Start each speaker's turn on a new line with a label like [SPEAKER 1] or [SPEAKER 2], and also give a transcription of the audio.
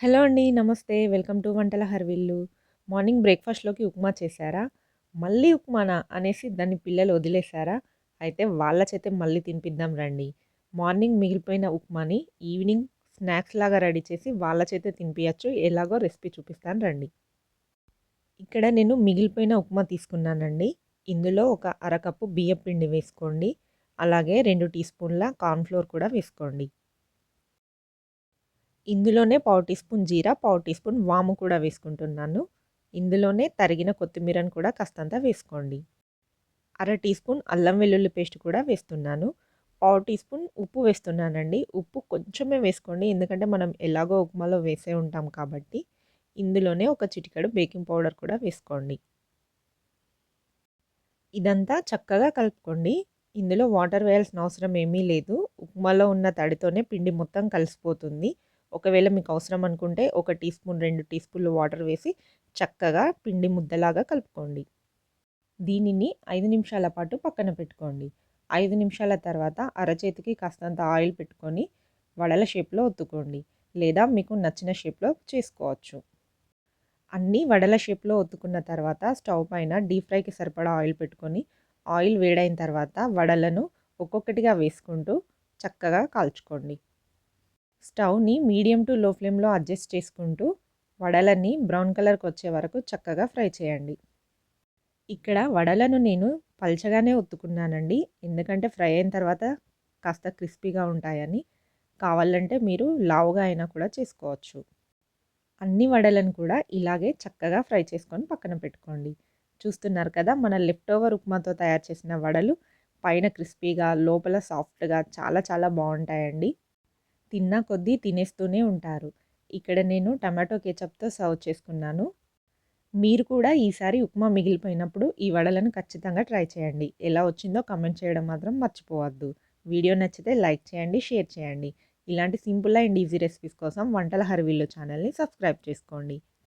[SPEAKER 1] Hello అండి. నమస్తే. Welcome to వంటల హర్విల్లు. మార్నింగ్ బ్రేక్‌ఫాస్ట్‌లోకి ఉప్మా చేశారా? మళ్ళీ ఉప్మానా అనేసి దాన్ని పిల్లలు వదిలేశారా అయితే వాళ్ళ చేతే మళ్ళీ తినిపిద్దాం రండి. మార్నింగ్ మిగిలిపోయిన ఉప్మాని ఈవినింగ్ స్నాక్స్ లాగా రెడీ చేసి వాళ్ళ చేతే తినిపించచ్చు ఎలాగో రెసిపీ చూపిస్తాను రండి. ఇక్కడ నేను మిగిలిపోయిన ఉప్మా తీసుకున్నానండి. ఇందులో ఒక అరకప్పు బియ్యం పిండి వేసుకోండి. అలాగే రెండు టీ స్పూన్ల కార్న్ఫ్లోర్ కూడా వేసుకోండి. ఇందులోనే పావు టీ స్పూన్ జీరా, పావు టీ స్పూన్ వాము కూడా వేసుకుంటున్నాను. ఇందులోనే తరిగిన కొత్తిమీరను కూడా కాస్తంత వేసుకోండి. అర టీ స్పూన్ అల్లం వెల్లుల్లి పేస్ట్ కూడా వేస్తున్నాను. పావు టీ స్పూన్ ఉప్పు వేస్తున్నానండి. ఉప్పు కొంచెమే వేసుకోండి. ఎందుకంటే మనం ఎలాగో ఉప్మాలో వేసే ఉంటాం కాబట్టి. ఇందులోనే ఒక చిటికడు బేకింగ్ పౌడర్ కూడా వేసుకోండి. ఇదంతా చక్కగా కలుపుకోండి. ఇందులో వాటర్ వేయాల్సిన అవసరం ఏమీ లేదు. ఉప్మాలో ఉన్న తడితోనే పిండి మొత్తం కలిసిపోతుంది. ఒకవేళ మీకు అవసరం అనుకుంటే ఒక టీ స్పూన్, రెండు టీ స్పూన్లు వాటర్ వేసి చక్కగా పిండి ముద్దలాగా కలుపుకోండి. దీనిని ఐదు నిమిషాల పాటు పక్కన పెట్టుకోండి. ఐదు నిమిషాల తర్వాత అరచేతికి కాస్తంత ఆయిల్ పెట్టుకొని వడల షేప్‌లో ఒత్తుకోండి. లేదా మీకు నచ్చిన షేప్‌లో చేసుకోవచ్చు. అన్నీ వడల షేప్‌లో ఒత్తుకున్న తర్వాత స్టవ్ పైన డీప్ ఫ్రైకి సరిపడా ఆయిల్ పెట్టుకొని ఆయిల్ వేడైన తర్వాత వడలను ఒక్కొక్కటిగా వేసుకుంటూ చక్కగా కాల్చుకోండి. స్టవ్‌ని మీడియం టు లో ఫ్లేమ్‌లో అడ్జస్ట్ చేసుకుంటూ వడలని బ్రౌన్ కలర్‌కొచ్చే వరకు చక్కగా ఫ్రై చేయండి. ఇక్కడ వడలను నేను పల్చగానే ఒత్తుకున్నానండి. ఎందుకంటే ఫ్రై అయిన తర్వాత కాస్త క్రిస్పీగా ఉంటాయని. కావాలంటే మీరు లావుగా అయినా కూడా చేసుకోవచ్చు. అన్ని వడలను కూడా ఇలాగే చక్కగా ఫ్రై చేసుకొని పక్కన పెట్టుకోండి. చూస్తున్నారు కదా! మన లెఫ్ట్ ఓవర్ ఉప్మాతో తయారు చేసిన వడలు పైన క్రిస్పీగా, లోపల సాఫ్ట్‌గా చాలా చాలా బాగుంటాయండి తిన్న కొద్దీ తినేస్తూనే ఉంటారు. ఇక్కడ నేను టమాటో కేచప్తో సర్వ్ చేసుకున్నాను. మీరు కూడా ఈసారి ఉప్మా మిగిలిపోయినప్పుడు ఈ వడలను ఖచ్చితంగా ట్రై చేయండి. ఎలా వచ్చిందో కామెంట్ చేయడం మాత్రం మర్చిపోవద్దు. వీడియో నచ్చితే లైక్ చేయండి, షేర్ చేయండి. ఇలాంటి సింపుల్ అండ్ ఈజీ రెసిపీస్ కోసం వంటల హర్వీలో ఛానల్‌ని సబ్స్క్రైబ్ చేసుకోండి.